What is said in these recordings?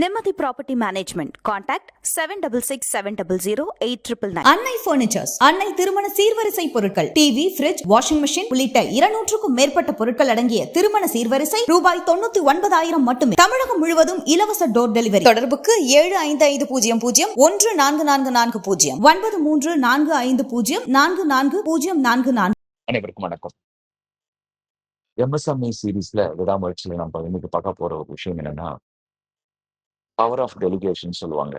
Nimmathi property management contact seven double six seven double zero eight triple nine Annai furnitures Annai திருமண சீர்வரிசை பொருட்கள் TV fridge washing machine உள்ளிட்ட இருநூற்றுக்கும் மேற்பட்ட பொருட்கள் அடங்கிய திருமண சீர்வரிசை ரூபாய் தொண்ணூத்தி ஒன்பதாயிரம் மட்டுமே. தமிழகம் முழுவதும் இலவச டோர் டெலிவரி தொடர்புக்கு ஏழு ஐந்து ஐந்து பூஜ்ஜியம் பூஜ்ஜியம் ஒன்று நான்கு நான்கு நான்கு பூஜ்ஜியம். ஒன்பது மூன்று நான்கு ஐந்து பூஜ்ஜியம் நான்கு நான்கு பூஜ்ஜியம் நான்கு நான்கு. அனைவருக்கும் வணக்கம். எம்எஸ்எம்இ சீரீஸ்ல விடாமுயற்சியில நம்ம இன்னைக்கு பார்க்க போற ஒரு விஷயம் என்னன்னா பவர் ஆஃப் டெலிகேஷன் சொல்லுவாங்க.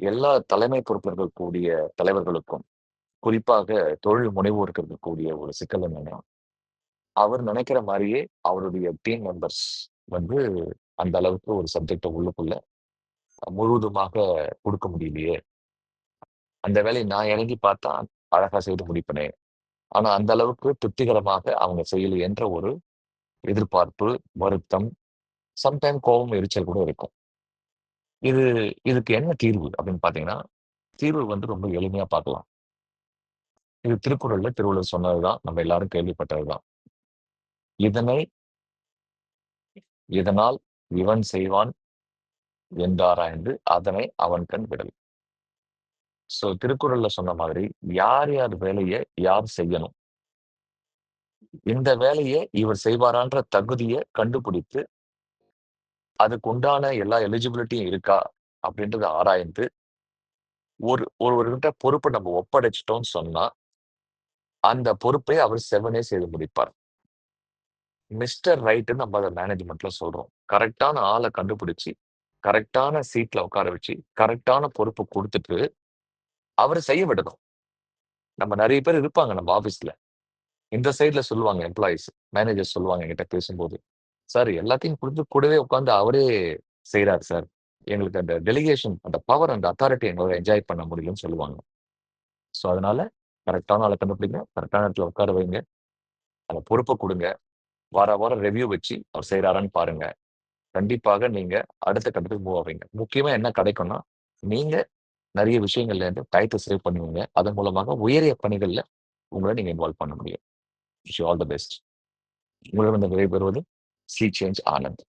எல்லா தலைமை பொறுப்பில் இருக்கக்கூடிய தலைவர்களுக்கும் குறிப்பாக தொழில் முனைவோருக்கு இருக்கக்கூடிய ஒரு சிக்கல் என்னன்னா அவர் நினைக்கிற மாதிரியே அவருடைய டீம் மெம்பர்ஸ் வந்து அந்த அளவுக்கு ஒரு சப்ஜெக்டை உள்ளுக்குள்ள முழுவதுமாக கொடுக்க முடியலையே. அந்த வேலையை நான் இறங்கி பார்த்தா அழகா செய்து முடிப்பனே. ஆனா அந்த அளவுக்கு திருப்திகரமாக அவங்க செய்யலை என்ற ஒரு எதிர்பார்ப்பு வருத்தம் சம்டைம் கோபம் எரிச்சல் கூட இருக்கும். இது இதுக்கு என்ன தீர்வு அப்படின்னு பாத்தீங்கன்னா தீர்வு வந்து ரொம்ப எளிமையா பார்க்கலாம் இது திருக்குறள்ல திருவள்ளுவர் சொன்னதுதான். நம்ம எல்லாரும் கேள்விப்பட்டதுதான். இதனை இதனால் இவன் செய்வான் என்றாராய்ந்து அதனை அவன் கண் விடல். சோ திருக்குறள்ல சொன்ன மாதிரி யார் யார் வேலையை யார் செய்யணும்? இந்த வேலையை இவர் செய்வாரான்ற தகுதியை கண்டுபிடித்து அதுக்கு உண்டான எல்லா எலிஜிபிலிட்டியும் இருக்கா அப்படின்றத ஆராய்ந்து ஒரு ஒருவர்கிட்ட பொறுப்பை நம்ம ஒப்படைச்சிட்டோம்னு சொன்னா அந்த பொறுப்பை அவர் செவனே செய்து முடிப்பார். மிஸ்டர் ரைட்டுன்னு நம்ம அதை மேனேஜ்மெண்ட்ல சொல்றோம். கரெக்டான ஆளை கண்டுபிடிச்சு கரெக்டான சீட்ல உட்கார வச்சு கரெக்டான பொறுப்பு கொடுத்துட்டு அவர் செய்ய விடணும். நம்ம நிறைய பேர் இருப்பாங்க நம்ம ஆபீஸ்ல இந்த சைட்ல சொல்லுவாங்க எம்ப்ளாயிஸ் மேனேஜர் சொல்லுவாங்க என்கிட்ட பேசும்போது. சார் எல்லாத்தையும் கொடுத்து கூடவே உட்காந்து அவரே செய்கிறார் சார். எங்களுக்கு அந்த டெலிகேஷன் அந்த பவர் அந்த அத்தாரிட்டி எங்களால் என்ஜாய் பண்ண முடியும்னு சொல்லுவாங்க. ஸோ அதனால கரெக்டான ஆளை கண்டுபிடிங்க கரெக்டான இடத்துல உட்கார வைங்க. அந்த பொறுப்பை கொடுங்க. வார வாரம் ரெவ்யூ வச்சு அவர் செய்கிறாரான்னு பாருங்க. கண்டிப்பாக நீங்க அடுத்த கட்டத்துக்கு மூவ் ஆவீங்க. முக்கியமா என்ன கிடைக்கும்னா நீங்க நிறைய விஷயங்கள்ல இருந்து டயத்தை சேவ் பண்ணுவீங்க. அதன் மூலமாக உயரிய பணிகள்ல உங்களை நீங்க இன்வால்வ் பண்ண முடியும். ஆல் த பெஸ்ட் உங்களிடம் பெறுவது Sea Change Island.